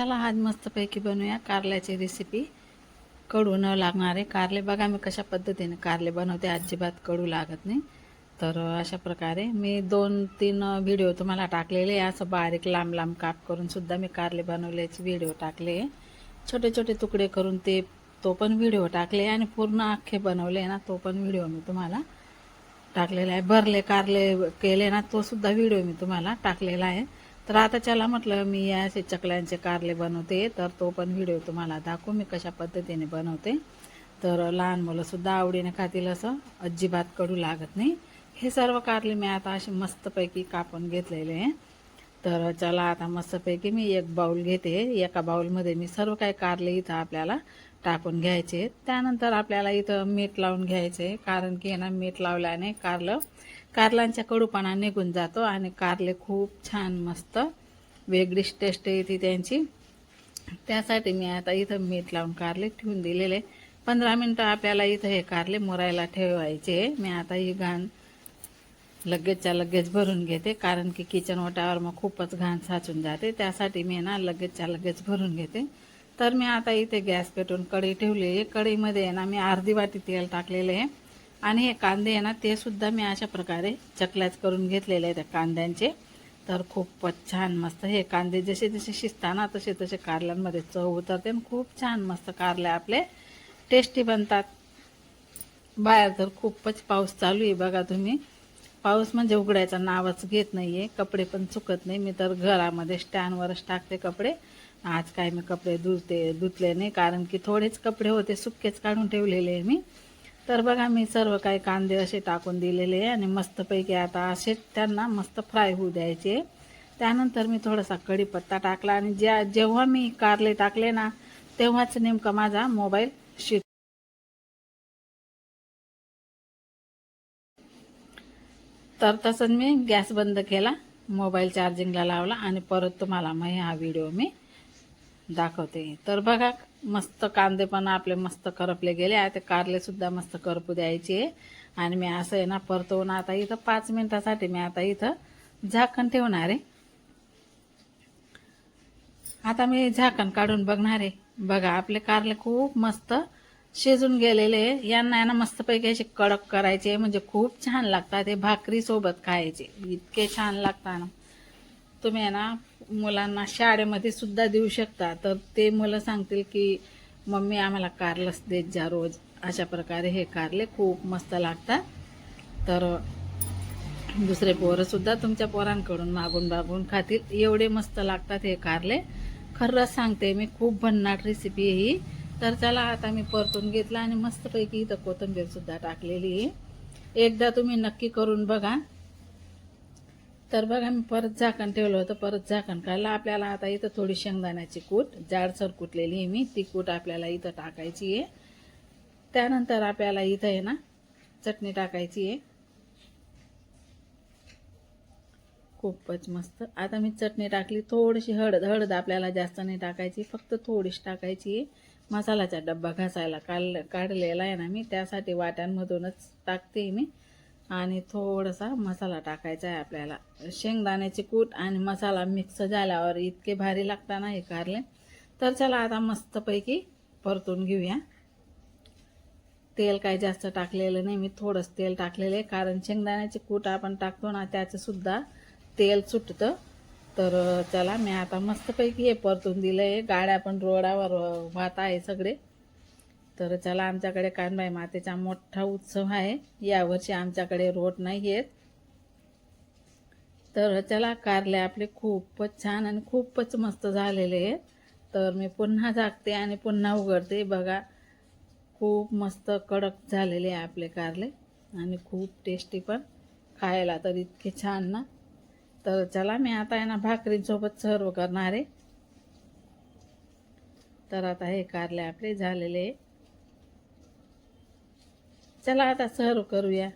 चला आज मस्तपैकी बनवूया कारल्याची रेसिपी कडू न लागणारे कारले. बघा मी कशा पद्धतीने कारले बनवते. अजिबात कडू लागत नाही. तर अशा प्रकारे मी दोन तीन व्हिडिओ तुम्हाला टाकलेले आहे. असं बारीक लांब लांब काप करूनसुद्धा मी कारले बनवल्याचे व्हिडिओ टाकले छोटे छोटे तुकडे करून ते तो पण व्हिडिओ टाकले आणि पूर्ण अख्खे बनवले ना तो पण व्हिडिओ मी तुम्हाला टाकलेला आहे. भरले कारले केले ना तो सुद्धा व्हिडिओ मी तुम्हाला टाकलेला आहे. तर आता चला म्हटलं मी या असे चकल्यांचे कारले बनवते. तर तो पण व्हिडिओ तुम्हाला दाखवू मी कशा पद्धतीने बनवते. तर लहान मुलंसुद्धा आवडीने खातील असं. अजिबात कडू लागत नाही. हे सर्व कारले मी आता असे मस्तपैकी कापून घेतलेले आहे. तर चला आता मस्तपैकी मी एक बाऊल घेते. एका बाऊलमध्ये मी सर्व काही कारले इथं आपल्याला टाकून घ्यायचे. त्यानंतर आपल्याला इथं मीठ लावून घ्यायचे. कारण की ना मीठ लावल्याने कारलं कारलांच्या कडूपणा निघून जातो आणि कारले खूप छान मस्त वेगळीच टेस्ट येते त्यांची. त्यासाठी मी आता इथं मीठ लावून कारले ठेवून दिलेले. पंधरा मिनटं आपल्याला इथं हे कारले मुरायला ठेवायचे. मी आता ही घाण लगेचच्या लगेच भरून घेते. कारण की किचन ओट्यावर मग खूपच घाण साचून जाते. त्यासाठी मी ना लगेचच्या लगेच भरून घेते. तर मी आता इथे गॅस पेटून कढई ठेवली आहे. कढईमध्ये आहे ना मी अर्धी वाटी तेल टाकलेले आहे. आणि हे कांदे आहे ना ते सुद्धा मी अशा प्रकारे चकल्याच करून घेतलेले आहे त्या कांद्यांचे. तर खूपच छान मस्त हे कांदे जसे जसे शिजताना तसे तसे कारल्यांमध्ये चव उतरते आणि खूप छान मस्त कारले आपले टेस्टी बनतात. बाहेर तर खूपच पाऊस चालू आहे बघा तुम्ही. पाऊस म्हणजे उघडायचा नावच घेत नाही आहे कपडे पण चुकत नाही. मी तर घरामध्ये स्टँडवरच टाकते कपडे. आज काय मी कपडे धुते धुतले नाही कारण की थोडेच कपडे होते सुकेच काढून ठेवलेले आहे मी. तर बघा मी सर्व काही कांदे असे टाकून दिलेले आहे आणि मस्तपैकी आता असे त्यांना मस्त फ्राय होऊ द्यायचे. त्यानंतर मी थोडासा कढीपत्ता टाकला आणि ज्या जेव्हा मी कारले टाकले ना तेव्हाच नेमका माझा मोबाईल शिट तर तसंच मी गॅस बंद केला मोबाईल चार्जिंगला लावला आणि परत तुम्हाला मग हा व्हिडिओ मी दाखवते. तर बघा मस्त कांदे पण आपले मस्त करपले गेले आता कारलेसुद्धा मस्त करपू द्यायचे. आणि मी असं आहे ना परतवून आता इथं पाच मिनिटासाठी मी आता इथं झाकण ठेवणार आहे. आता मी झाकण काढून बघणार आहे. बघा आपले कारले खूप मस्त शिजून गेलेले यांना आहे ना मस्तपैकी असे कडक करायचे. म्हणजे खूप छान लागतात हे भाकरीसोबत खायचे. इतके छान लागतात ना. तुम्ही आहे ना मुलांना शाळेमध्ये सुद्धा देऊ शकता. तर ते मुलं सांगतील की मम्मी आम्हाला कारलंच देत जा रोज. अशा प्रकारे हे कारले. खूप मस्त लागतात. तर दुसरे पोरंसुद्धा तुमच्या पोरांकडून मागून मागून खातील. एवढे मस्त लागतात हे कारले. खरंच सांगते मी खूप भन्नाट रेसिपी ही. तर चला आता मी परतून घेतला आणि मस्तपैकी इथं कोथंबीरसुद्धा टाकलेली आहे. एकदा तुम्ही नक्की करून बघा. तर बघा मी परत झाकण ठेवलं होतं परत झाकण काढलं आपल्याला आता इथं थोडी शेंगदाण्याची कूट जाडसर कुटलेली आहे मी. ती कूट आपल्याला इथं टाकायची आहे. त्यानंतर आपल्याला इथं आहे ना चटणी टाकायची आहे. खूपच मस्त. आता मी चटणी टाकली. थोडीशी हळद हळद आपल्याला जास्त नाही टाकायची फक्त थोडीशी टाकायची आहे. मसाल्याचा डब्बा घासायला काढ काढलेला आहे ना मी त्यासाठी वाट्यांमधूनच टाकते मी. आणि थोडासा मसाला टाकायचा आहे आपल्याला. शेंगदाण्याची कूट आणि मसाला मिक्स झाल्यावर इतके भारी लागतात ना हे कारले. तर चला आता मस्तपैकी परतून घेऊया. तेल काही जास्त टाकलेलं नाही मी थोडंच तेल टाकलेलं आहे. कारण शेंगदाण्याची कूट आपण टाकतो ना त्याचंसुद्धा तेल सुटतं. तर चला मी आता मस्तपैकी हे परतून दिलं आहे गाड्या पण रोडावर वाहत आहे सगळे. तर चला आमच्याकडे कानबाई मातेचा मोठा उत्सव आहे. यावर्षी आमच्याकडे रोड नाही आहेत तर चला कारले आपले खूपच छान आणि खूपच मस्त झालेले आहेत. तर मी पुन्हा झाकते आणि पुन्हा उघडते. बघा खूप मस्त कडक झालेले आहे आपले कारले. आणि खूप टेस्टी पण. खायला तर इतके छान ना. तर चला मी आता आहे ना भाकरीसोबत सर्व करणार आहे. तर आता हे कारले आपले झालेले. चला आता सर्व करूया.